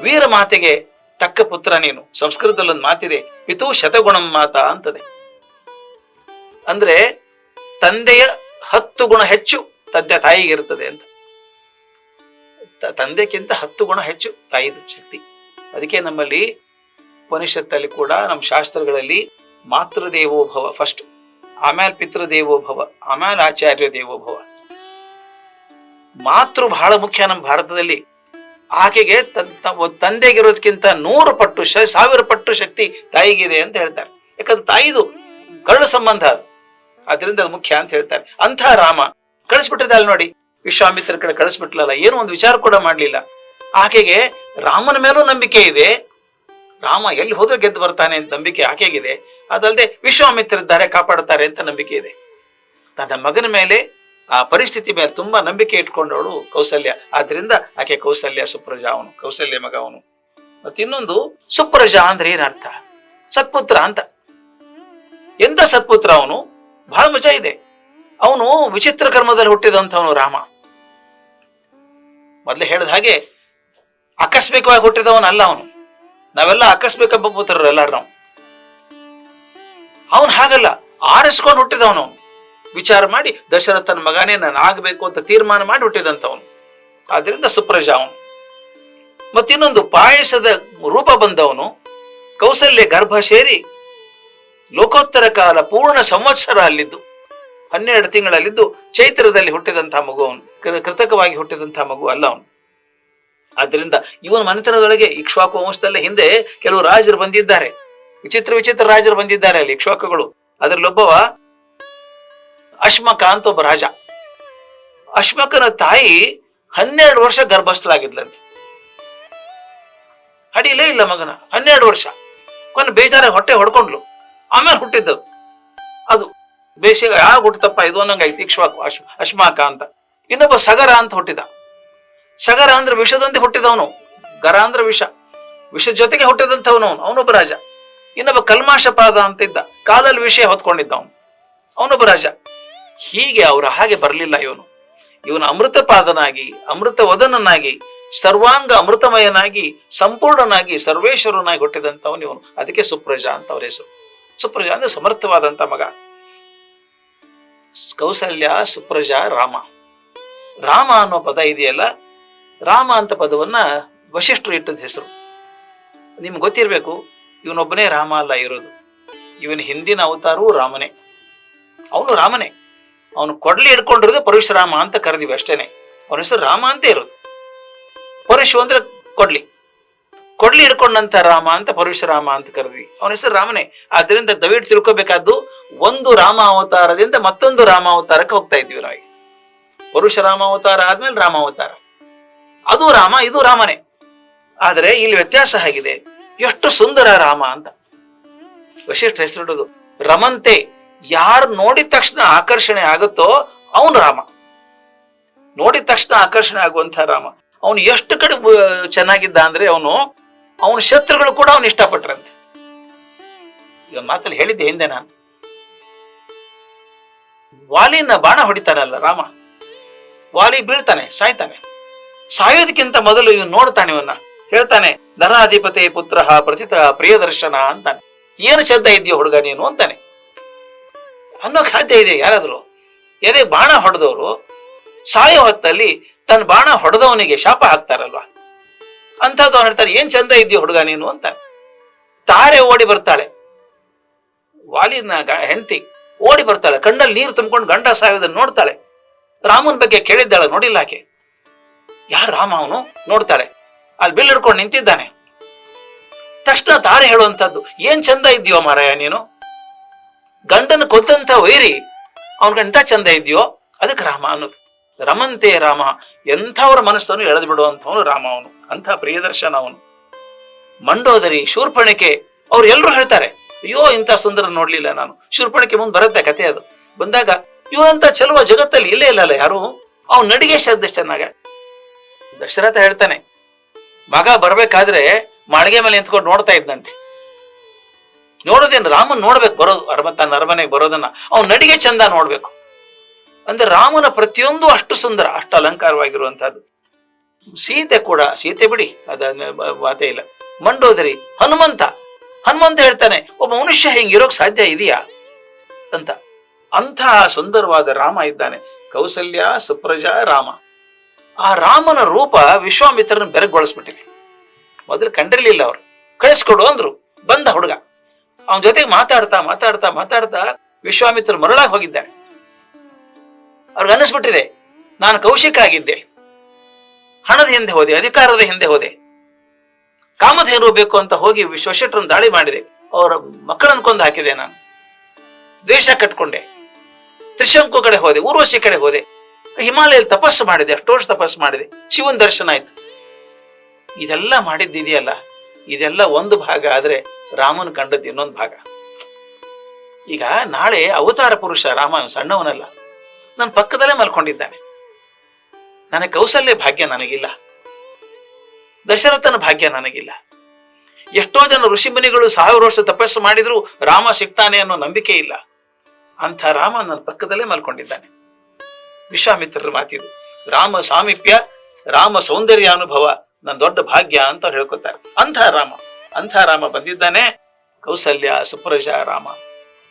ವೀರ ಮಾತೆಗೆ ತಕ್ಕ ಪುತ್ರ ನೀನು. ಸಂಸ್ಕೃತದಲ್ಲಿ ಒಂದು ಮಾತಿದೆ ಪಿತು ಶತಗುಣಂ ಮಾತ ಅಂತದೆ. ಅಂದ್ರೆ, ತಂದೆಯ ಹತ್ತು ಗುಣ ಹೆಚ್ಚು ತಂದೆ ತಾಯಿಗೆ ಇರ್ತದೆ ಅಂತ ತಂದೆಕ್ಕಿಂತ ಹತ್ತು ಗುಣ ಹೆಚ್ಚು ತಾಯಿದು ಶಕ್ತಿ. ಅದಕ್ಕೆ ನಮ್ಮಲ್ಲಿ ಉಪನಿಷತ್ತಲ್ಲಿ ಕೂಡ, ನಮ್ಮ ಶಾಸ್ತ್ರಗಳಲ್ಲಿ ಮಾತೃದೇವೋ ಭವ ಫಸ್ಟ್ ಆಮೇಲೆ ಭವ ಆಮೇಲೆ ಆಚಾರ್ಯ ದೇವೋಭವ ಮಾತೃ ಬಹಳ ಮುಖ್ಯ ನಮ್ಮ ಭಾರತದಲ್ಲಿ. ಆಕೆಗೆ ತಂದೆಗಿರೋದಕ್ಕಿಂತ ನೂರು ಪಟ್ಟು ಸಾವಿರ ಪಟ್ಟು ಶಕ್ತಿ ತಾಯಿಗಿದೆ ಅಂತ ಹೇಳ್ತಾರೆ. ಯಾಕಂದ್ರೆ ತಾಯಿದು ಕರುಣ ಸಂಬಂಧ ಅದು. ಅದರಿಂದ ಅದು ಮುಖ್ಯ ಅಂತ ಹೇಳ್ತಾರೆ. ಅಂಥ ರಾಮ ಕಳಿಸ್ಬಿಟ್ಟಿದ್ದಾಳೆ ನೋಡಿ. ವಿಶ್ವಾಮಿತ್ರ ಕಡೆ ಕಳಿಸ್ಬಿಟ್ಲಲ್ಲ, ಏನು ಒಂದು ವಿಚಾರ ಕೂಡ ಮಾಡಲಿಲ್ಲ. ಆಕೆಗೆ ರಾಮನ ಮೇಲೂ ನಂಬಿಕೆ ಇದೆ. ರಾಮ ಎಲ್ಲಿ ಹೋದ್ರೆ ಗೆದ್ದು ಬರ್ತಾನೆ ಅಂತ ನಂಬಿಕೆ ಆಕೆಗಿದೆ. ಅದಲ್ಲದೆ ವಿಶ್ವಾಮಿತ್ರ ಇದ್ದಾರೆ ಕಾಪಾಡುತ್ತಾರೆ ಅಂತ ನಂಬಿಕೆ ಇದೆ. ತನ್ನ ಮಗನ ಮೇಲೆ ಆ ಪರಿಸ್ಥಿತಿ ಮೇಲೆ ತುಂಬಾ ನಂಬಿಕೆ ಇಟ್ಕೊಂಡವಳು ಕೌಸಲ್ಯ. ಆದ್ರಿಂದ ಆಕೆ ಕೌಸಲ್ಯ ಸುಪ್ರಜಾ ಅವನು, ಕೌಸಲ್ಯ ಮಗ ಅವನು. ಮತ್ತೆ ಇನ್ನೊಂದು, ಸುಪ್ರಜಾ ಅಂದ್ರೆ ಏನರ್ಥ? ಸತ್ಪುತ್ರ ಅಂತ. ಎಂತ ಸತ್ಪುತ್ರ ಅವನು? ಬಹಳ ಮಜಾ ಇದೆ. ಅವನು ವಿಚಿತ್ರ ಕರ್ಮದಲ್ಲಿ ಹುಟ್ಟಿದಂಥವನು ರಾಮ. ಮೊದಲೇ ಹೇಳಿದ ಹಾಗೆ ಆಕಸ್ಮಿಕವಾಗಿ ಹುಟ್ಟಿದವನಲ್ಲ ಅವನು. ನಾವೆಲ್ಲ ಆಕಸ್ಮಿಕ ಪುತ್ರರು ಎಲ್ಲಾರು ನಾವು ಅವನು ಹಾಗಲ್ಲ. ಆರಿಸ್ಕೊಂಡು ಹುಟ್ಟಿದವನು. ವಿಚಾರ ಮಾಡಿ ದಶರಥನ ಮಗನೇ, ನಾನು ಆಗಬೇಕು ಅಂತ ತೀರ್ಮಾನ ಮಾಡಿ ಹುಟ್ಟಿದಂಥವನು. ಆದ್ರಿಂದ ಸುಪ್ರಜ ಅವನು. ಮತ್ತಿನ್ನೊಂದು ಪಾಯಸದ ರೂಪ ಬಂದವನು. ಕೌಸಲ್ಯ ಗರ್ಭ ಸೇರಿ ಲೋಕೋತ್ತರ ಕಾಲ ಪೂರ್ಣ ಸಂವತ್ಸರ ಅಲ್ಲಿದ್ದು, ಹನ್ನೆರಡು ತಿಂಗಳಲ್ಲಿದ್ದು ಚೈತ್ರದಲ್ಲಿ ಹುಟ್ಟಿದಂತಹ ಮಗು ಅವನು. ಕೃತಕವಾಗಿ ಹುಟ್ಟಿದಂತಹ ಮಗು ಅಲ್ಲ ಅವನು. ಆದ್ರಿಂದ ಇವನ ಮನೆತನದೊಳಗೆ ಇಕ್ಷ್ವಾಕು ವಂಶದಲ್ಲೇ ಹಿಂದೆ ಕೆಲವು ರಾಜರು ಬಂದಿದ್ದಾರೆ. ವಿಚಿತ್ರ ವಿಚಿತ್ರ ರಾಜರು ಬಂದಿದ್ದಾರೆ ಅಲ್ಲಿ ಇಕ್ಷ್ವಾಕಗಳು ಅದರಲ್ಲೊಬ್ಬವ ಅಶ್ಮಕ ಅಂತ ಒಬ್ಬ ರಾಜ. ಅಶ್ಮಕನ ತಾಯಿ ಹನ್ನೆರಡು ವರ್ಷ ಗರ್ಭಸ್ಥಳಾಗಿದ್ಲಂತೆ. ಅಡಿಲೇ ಇಲ್ಲ ಮಗನ, ಹನ್ನೆರಡು ವರ್ಷ. ಕೊನೆ ಬೇಜಾರ ಹೊಟ್ಟೆ ಹೊಡ್ಕೊಂಡ್ಲು. ಆಮೇಲೆ ಹುಟ್ಟಿದ್ದದು. ಅದು ಬೇಸಿಗೆ ಯಾವ ಹುಟ್ಟಿತಪ್ಪ, ಇದು ಅನ್ನಂಗೆ ಐತಿ ಇಕ್ಷ್ವಾಕು ಅಶ್, ಅಶ್ಮಾಕ ಅಂತ. ಇನ್ನೊಬ್ಬ ಸಗರ ಅಂತ ಹುಟ್ಟಿದ. ಸಗರ ಅಂದ್ರೆ ವಿಷದಂತೆ ಹುಟ್ಟಿದವನು. ಗರ ಅಂದ್ರೆ ವಿಷ. ವಿಷ ಜೊತೆಗೆ ಹುಟ್ಟಿದಂಥವನು ಅವನು. ಅವನೊಬ್ಬ ರಾಜ. ಇನ್ನೊಬ್ಬ ಕಲ್ಮಾಶಪಾದ ಅಂತಿದ್ದ ಕಾಲಲ್ಲಿ ವಿಷಯ ಹೊತ್ಕೊಂಡಿದ್ದ ಅವನು. ಅವನೊಬ್ಬ ರಾಜ. ಹೀಗೆ ಅವರ ಹಾಗೆ ಬರಲಿಲ್ಲ ಇವನು. ಇವನು ಅಮೃತಪಾದನಾಗಿ ಅಮೃತ ವದನನಾಗಿ ಸರ್ವಾಂಗ ಅಮೃತಮಯನಾಗಿ, ಸಂಪೂರ್ಣನಾಗಿ, ಸರ್ವೇಶ್ವರನಾಗಿ ಹುಟ್ಟಿದಂಥವನು ಇವನು. ಅದಕ್ಕೆ ಸುಪ್ರಜಾ ಅಂತ ಅವರ ಹೆಸರು. ಸುಪ್ರಜಾ ಅಂದ್ರೆ ಸಮರ್ಥವಾದಂತ ಮಗ. ಕೌಸಲ್ಯ, ಸುಪ್ರಜಾ, ರಾಮ. ರಾಮ ಅನ್ನೋ ಪದ ಇದೆಯಲ್ಲ? ರಾಮ ಅಂತ ಪದವನ್ನ ವಶಿಷ್ಠರು ಇಟ್ಟದ ಹೆಸರು. ನಿಮ್ಗೆ ಗೊತ್ತಿರ್ಬೇಕು ಇವನೊಬ್ಬನೇ ರಾಮ ಅಲ್ಲ ಇರೋದು. ಇವನ ಹಿಂದಿನ ಅವತಾರವೂ ರಾಮನೇ. ಅವನು ರಾಮನೇ. ಅವನು ಕೊಡ್ಲಿ ಹಿಡ್ಕೊಂಡಿರೋದು ಪರಶುರಾಮ ಅಂತ ಕರೆದಿವಿ ಅಷ್ಟೇನೆ. ಅವನ ಹೆಸರು ರಾಮ ಅಂತ ಇರೋದು. ಪರಶು ಅಂದ್ರೆ ಕೊಡ್ಲಿ. ಕೊಡ್ಲಿ ಹಿಡ್ಕೊಂಡಂತ ರಾಮ ಅಂತ ಪರಶುರಾಮ ಅಂತ ಕರೆದ್ವಿ. ಅವನ ಹೆಸರು ರಾಮನೇ. ಆದ್ರಿಂದ ದಯವಿಟ್ಟು ತಿಳ್ಕೋಬೇಕಾದ್ದು ಒಂದು ರಾಮ ಅವತಾರದಿಂದ ಮತ್ತೊಂದು ರಾಮ ಅವತಾರಕ್ಕೆ ಹೋಗ್ತಾ ಇದ್ವಿ ನಾವು. ಅವತಾರ ಆದ್ಮೇಲೆ ರಾಮ ಅವತಾರ. ಅದು ರಾಮ, ಇದು ರಾಮನೇ. ಆದರೆ ಇಲ್ಲಿ ವ್ಯತ್ಯಾಸ ಆಗಿದೆ ಎಷ್ಟು ಸುಂದರ ರಾಮ ಅಂತ. ವಶಿಷ್ಠ ಹೆಸರಿಡೋದು, ರಮಂತೆ, ಯಾರು ನೋಡಿದ ತಕ್ಷಣ ಆಕರ್ಷಣೆ ಆಗುತ್ತೋ ಅವನು ರಾಮ. ನೋಡಿದ ತಕ್ಷಣ ಆಕರ್ಷಣೆ ಆಗುವಂತ ರಾಮ. ಅವನು ಎಷ್ಟು ಕಡೆ ಚೆನ್ನಾಗಿದ್ದ ಅಂದ್ರೆ ಅವನು, ಅವನ ಶತ್ರುಗಳು ಕೂಡ ಅವನು ಇಷ್ಟಪಟ್ರಂತೆ. ಈಗ ಮಾತಲ್ಲಿ ಹೇಳಿದ್ದೆ ಹಿಂದೆ ನಾನು. ವಾಲಿನ ಬಾಣ ಹೊಡಿತಾನಲ್ಲ ರಾಮ. ವಾಲಿ ಬೀಳ್ತಾನೆ, ಸಾಯ್ತಾನೆ. ಸಾಯೋದಕ್ಕಿಂತ ಮೊದಲು ಇವನು ನೋಡ್ತಾನೆ ಇವನ್ನ. ಹೇಳ್ತಾನೆ, ನರಾಧಿಪತಿ ಪುತ್ರ ಪ್ರಥಿತ ಪ್ರಿಯದರ್ಶನ ಅಂತಾನೆ. ಏನು ಚಂದ ಇದೆಯೋ ಹುಡುಗ ನೀನು ಅಂತಾನೆ. ಅನ್ನೋ ಖಾದ್ಯ ಇದೆ ಯಾರಾದರೂ. ಎದೆ ಬಾಣ ಹೊಡೆದವರು ಸಾಯೋ ಹೊತ್ತಲ್ಲಿ ತನ್ನ ಬಾಣ ಹೊಡೆದವನಿಗೆ ಶಾಪ ಹಾಕ್ತಾರಲ್ವಾ? ಅಂಥದ್ದು ಹೇಳ್ತಾರೆ ಹೇಳ್ತಾನೆ, ಏನ್ ಚಂದ ಇದ್ಯೋ ಹುಡುಗ ನೀನು ಅಂತ ತಾರೆ ಓಡಿ ಬರ್ತಾಳೆ. ವಾಲಿನ ಹೆಂಡತಿ ಓಡಿ ಬರ್ತಾಳೆ. ಕಣ್ಣಲ್ಲಿ ನೀರು ತುಂಬಿಕೊಂಡು ಗಂಡ ಸಾಯೋದನ್ನ ನೋಡ್ತಾಳೆ. ರಾಮನ್ ಬಗ್ಗೆ ಕೇಳಿದ್ದಾಳೆ, ನೋಡಿಲ್ಲ ಆಕೆ. ಯಾರು ರಾಮ ಅವನು? ನೋಡ್ತಾಳೆ. ಅಲ್ಲಿ ಬಿಲ್ ಹಿಡ್ಕೊಂಡು ನಿಂತಿದ್ದಾನೆ. ತಕ್ಷಣ ತಾನೇ ಹೇಳುವಂತದ್ದು ಏನ್ ಚಂದ ಇದೆಯೋ ಮಾರಾಯ ನೀನು? ಗಂಡನ ಕೊತ್ತಂತ ವೈರಿ ಅವನ್ಗೆ ಎಂತ ಚಂದ ಇದೆಯೋ ಅದಕ್ಕೆ ರಾಮ ಅನ್ನೋದು ರಮಂತೆ ರಾಮ, ಎಂಥವ್ರ ಮನಸ್ಸನ್ನು ಎಳೆದು ಬಿಡುವಂಥವನು ರಾಮ ಅವನು. ಅಂಥ ಪ್ರಿಯದರ್ಶನ ಅವನು. ಮಂಡೋದರಿ, ಶೂರ್ಪಣಿಕೆ, ಅವ್ರು ಎಲ್ಲರೂ ಹೇಳ್ತಾರೆ, ಅಯ್ಯೋ, ಇಂಥ ಸುಂದರ ನೋಡ್ಲಿಲ್ಲ ನಾನು. ಶೂರ್ಪಣಿಕೆ ಮುಂದೆ ಬರುತ್ತೆ ಕತೆ ಅದು. ಬಂದಾಗ ಇವಂತ ಚೆಲುವ ಜಗತ್ತಲ್ಲಿ ಇಲ್ಲೇ ಇಲ್ಲಲ್ಲ ಯಾರು? ಅವ್ನು ನಡಿಗೆ ಶ್ರದ್ಧೆ ಚೆನ್ನಾಗ. ದಶರಥ ಹೇಳ್ತಾನೆ ಮಗ ಬರ್ಬೇಕಾದ್ರೆ ಮಾಳಿಗೆ ಮೇಲೆ ನಿಂತ್ಕೊಂಡು ನೋಡ್ತಾ ಇದ್ದಂತೆ ನೋಡೋದೇನು ರಾಮನ್ ನೋಡ್ಬೇಕು ಬರೋದು ಅರಮ ತನ್ನ ಅರಮನೆಗೆ ಬರೋದನ್ನ. ಅವ್ನ ನಡಿಗೆ ಚಂದ ನೋಡ್ಬೇಕು. ಅಂದ್ರೆ ರಾಮನ ಪ್ರತಿಯೊಂದು ಅಷ್ಟು ಸುಂದರ, ಅಷ್ಟು ಅಲಂಕಾರವಾಗಿರುವಂತಹದ್ದು. ಸೀತೆ ಕೂಡ, ಸೀತೆ ಬಿಡಿ ಅದ ಮಾತೇ ಇಲ್ಲ. ಮಂಡೋದರಿ, ಹನುಮಂತ. ಹನುಮಂತ ಹೇಳ್ತಾನೆ, ಒಬ್ಬ ಮನುಷ್ಯ ಹಿಂಗಿರೋಕ್ ಸಾಧ್ಯ ಇದೆಯಾ? ಅಂತ. ಅಂತಹ ಸುಂದರವಾದ ರಾಮ ಇದ್ದಾನೆ. ಕೌಸಲ್ಯ, ಸುಪ್ರಜಾ, ರಾಮ. ಆ ರಾಮನ ರೂಪ ವಿಶ್ವಾಮಿತ್ರನ ಬೆರಗೊಳಿಸ್ಬಿಟ್ಟಿದೆ ಮೊದಲು ಕಂಡಿರ್ಲಿಲ್ಲ ಅವ್ರು. ಕಳಿಸ್ಕೊಡು ಅಂದ್ರು. ಬಂದ ಹುಡುಗ. ಅವನ ಜೊತೆಗೆ ಮಾತಾಡ್ತಾ ಮಾತಾಡ್ತಾ ಮಾತಾಡ್ತಾ ವಿಶ್ವಾಮಿತ್ರ ಮರಳಾಗಿ ಹೋಗಿದ್ದಾರೆ. ಅವ್ರಿಗೆ ಅನ್ನಿಸ್ಬಿಟ್ಟಿದೆ, ನಾನು ಕೌಶಿಕ ಆಗಿದ್ದೆ. ಹಣದ ಹಿಂದೆ ಹೋದೆ, ಅಧಿಕಾರದ ಹಿಂದೆ ಹೋದೆ. ಕಾಮಧೇನು ಬೇಕು ಅಂತ ಹೋಗಿ ವಿಶ್ವಶೆಟ್ಟರನ್ನು ದಾಳಿ ಮಾಡಿದೆ. ಅವರ ಮಕ್ಕಳನ್ನು ಕೊಂದು ಹಾಕಿದೆ ನಾನು. ದ್ವೇಷ ಕಟ್ಕೊಂಡೆ. ತ್ರಿಶಂಕು ಕಡೆ ಹೋದೆ, ಊರ್ವಶಿ ಕಡೆ ಹೋದೆ. ಹಿಮಾಲಯಲ್ಲಿ ತಪಸ್ಸು ಮಾಡಿದೆ ಅಷ್ಟು ವರ್ಷ ತಪಸ್ಸು ಮಾಡಿದೆ. ಶಿವನ್ ದರ್ಶನ ಆಯ್ತು. ಇದೆಲ್ಲ ಮಾಡಿದ್ದಿದೆಯಲ್ಲ? ಇದೆಲ್ಲ ಒಂದು ಭಾಗ ಆದ್ರೆ ರಾಮನ್ ಕಂಡದ್ದು ಇನ್ನೊಂದು ಭಾಗ. ಈಗ ನಾಳೆ ಅವತಾರ ಪುರುಷ, ರಾಮ ಸಣ್ಣವನಲ್ಲ. ನನ್ನ ಪಕ್ಕದಲ್ಲೇ ಮಲ್ಕೊಂಡಿದ್ದಾನೆ. ನನಗೆ ಕೌಸಲ್ಯ ಭಾಗ್ಯ ನನಗಿಲ್ಲ. ದಶರಥನ ಭಾಗ್ಯ ನನಗಿಲ್ಲ. ಎಷ್ಟೋ ಜನ ಋಷಿಮುನಿಗಳು ಸಾವಿರ ವರ್ಷ ತಪಸ್ಸು ಮಾಡಿದ್ರು ರಾಮ ಸಿಗ್ತಾನೆ ಅನ್ನೋ ನಂಬಿಕೆ ಇಲ್ಲ. ಅಂಥ ರಾಮ ನನ್ನ ಪಕ್ಕದಲ್ಲೇ ಮಲ್ಕೊಂಡಿದ್ದಾನೆ. ವಿಶ್ವಾಮಿತ್ರರ ಮಾತಿದು. ರಾಮ ಸಾಮೀಪ್ಯ, ರಾಮ ಸೌಂದರ್ಯ ಅನುಭವ ನನ್ನ ದೊಡ್ಡ ಭಾಗ್ಯ ಅಂತ ಹೇಳ್ಕೊತಾರೆ. ಅಂಥ ರಾಮ ಅಂಥ ರಾಮ ಬಂದಿದ್ದಾನೆ ಕೌಸಲ್ಯ, ಸುಪ್ರಜ, ರಾಮ.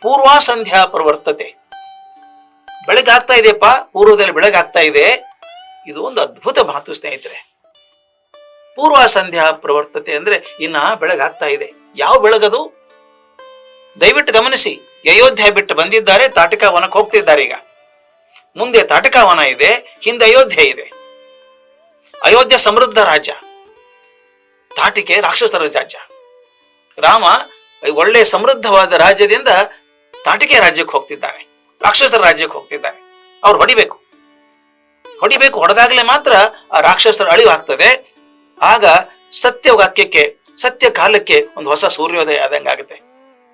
ಪೂರ್ವ ಸಂಧ್ಯಾ ಪ್ರವರ್ತತೆ. ಬೆಳಗಾಗ್ತಾ ಇದೆಯಪ್ಪ, ಪೂರ್ವದಲ್ಲಿ ಬೆಳಗಾಗ್ತಾ ಇದೆ. ಇದು ಒಂದು ಅದ್ಭುತ ಮಾತು ಸ್ನೇಹಿತರೆ. ಪೂರ್ವ ಸಂಧ್ಯಾ ಪ್ರವರ್ತತೆ ಅಂದ್ರೆ ಇನ್ನ ಬೆಳಗಾಗ್ತಾ ಇದೆ. ಯಾವ ಬೆಳಗದು? ದಯವಿಟ್ಟು ಗಮನಿಸಿ ಅಯೋಧ್ಯೆ ಬಿಟ್ಟು ಬಂದಿದ್ದಾರೆ, ತಾಟಕ ವನಕ್ಕೆ ಹೋಗ್ತಿದ್ದಾರೆ ಈಗ. ಮುಂದೆ ತಾಟಕವನ ವನ ಇದೆ, ಹಿಂದೆ ಅಯೋಧ್ಯೆ ಇದೆ. ಅಯೋಧ್ಯ ಸಮೃದ್ಧ ರಾಜ್ಯ. ತಾಟಿಕೆ ರಾಕ್ಷಸರ ರಾಜ್ಯ. ರಾಮ ಒಳ್ಳೆ ಸಮೃದ್ಧವಾದ ರಾಜ್ಯದಿಂದ ತಾಟಿಕೆ ರಾಜ್ಯಕ್ಕೆ ಹೋಗ್ತಿದ್ದಾನೆ. ರಾಕ್ಷಸರ ರಾಜ್ಯಕ್ಕೆ ಹೋಗ್ತಿದ್ದಾನೆ. ಅವ್ರು ಹೊಡಿಬೇಕು. ಹೊಡಿಬೇಕು, ಹೊಡೆದಾಗಲೇ ಮಾತ್ರ ಆ ರಾಕ್ಷಸರ ಅಳಿವಾಗ್ತದೆ ಆಗ ಸತ್ಯ ವಾಕ್ಯಕ್ಕೆ ಸತ್ಯ ಕಾಲಕ್ಕೆ ಒಂದು ಹೊಸ ಸೂರ್ಯೋದಯ ಆದಂಗಾಗುತ್ತೆ.